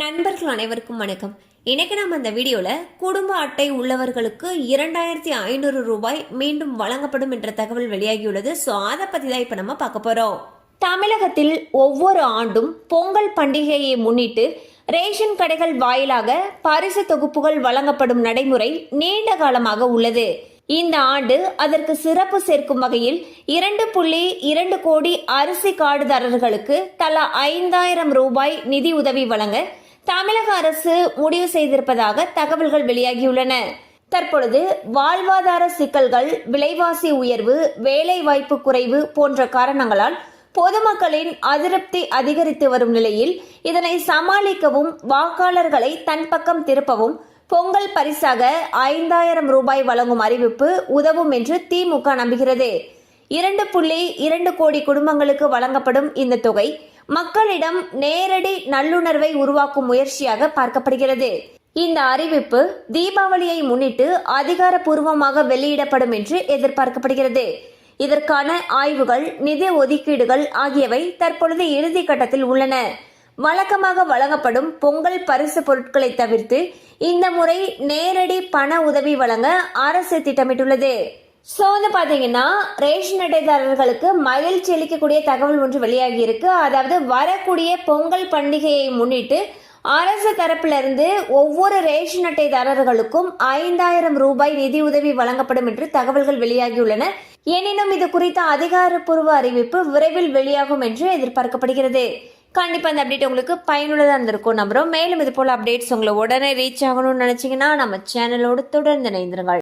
நண்பர்கள் அனைவருக்கும் வணக்கம். இன்னைக்கு நம்ம அந்த வீடியோவில் குடும்ப அட்டை உள்ளவர்களுக்கு இரண்டாயிரத்தி ஐநூறு ரூபாய் மீண்டும் வழங்கப்படும் என்ற தகவல் வெளியாகியுள்ளது. ஸோ அதை பற்றி தான் இப்போ நம்ம பார்க்க போகிறோம் தமிழகத்தில் ஒவ்வொரு ஆண்டும் பொங்கல் பண்டிகையை முன்னிட்டு ரேஷன் கடைகள் வாயிலாக பரிசு தொகுப்புகள் வழங்கப்படும் நடைமுறை நீண்ட காலமாக உள்ளது. இந்த ஆண்டு அதற்கு சிறப்பு சேர்க்கும் வகையில் இரண்டு புள்ளி இரண்டு கோடி அரிசி கார்டுதாரர்களுக்கு தலா ஐந்தாயிரம் ரூபாய் நிதி உதவி வழங்க தமிழக அரசு முடிவு செய்திருப்பதாக தகவல்கள் வெளியாகியுள்ளன. தற்பொழுது வாழ்வாதார சிக்கல்கள் விலைவாசி உயர்வு வேலைவாய்ப்பு குறைவு போன்ற காரணங்களால் பொதுமக்களின் அதிருப்தி அதிகரித்து வரும் நிலையில் இதனை சமாளிக்கவும் வாக்காளர்களை தன் பக்கம் திருப்பவும் பொங்கல் பரிசாக ஐந்தாயிரம் ரூபாய் வழங்கும் அறிவிப்பு உதவும் என்று திமுக நம்புகிறது. இரண்டு புள்ளி இரண்டு கோடி குடும்பங்களுக்கு வழங்கப்படும் இந்த தொகை மக்களிடம் நேரடி நல்லுணர்வை உருவாக்கும் முயற்சியாக பார்க்கப்படுகிறது. இந்த அறிவிப்பு தீபாவளியை முன்னிட்டு அதிகாரப்பூர்வமாக வெளியிடப்படும் என்று எதிர்பார்க்கப்படுகிறது. இதற்கான ஆய்வுகள் நிதி ஒதுக்கீடுகள் ஆகியவை தற்பொழுது இறுதி கட்டத்தில் உள்ளன. வழக்கமாக வழங்கப்படும் பொங்கல் பரிசு பொருட்களை தவிர்த்து இந்த முறை நேரடி பண உதவி வழங்க அரசு திட்டமிட்டுள்ளது. ஸோ வந்து பார்த்தீங்கன்னா ரேஷன் அட்டைதாரர்களுக்கு மகிழ்ச்சி அளிக்கக்கூடிய தகவல் ஒன்று வெளியாகி இருக்கு. அதாவது வரக்கூடிய பொங்கல் பண்டிகையை முன்னிட்டு அரசு தரப்பிலிருந்து ஒவ்வொரு ரேஷன் அட்டைதாரர்களுக்கும் ஐந்தாயிரம் ரூபாய் நிதி உதவி வழங்கப்படும் என்று தகவல்கள் வெளியாகியுள்ளன. எனினும் இது குறித்த அதிகாரப்பூர்வ அறிவிப்பு விரைவில் வெளியாகும் என்று எதிர்பார்க்கப்படுகிறது. கண்டிப்பாக அந்த அப்டேட் உங்களுக்கு பயனுள்ளதாக இருந்திருக்கும் நம்புகிறோம் மேலும் இது போல் அப்டேட்ஸ் உங்களை உடனே ரீச் ஆகணும்னு நினச்சிங்கன்னா நம்ம சேனலோடு தொடர்ந்து இணைந்திருங்கள்.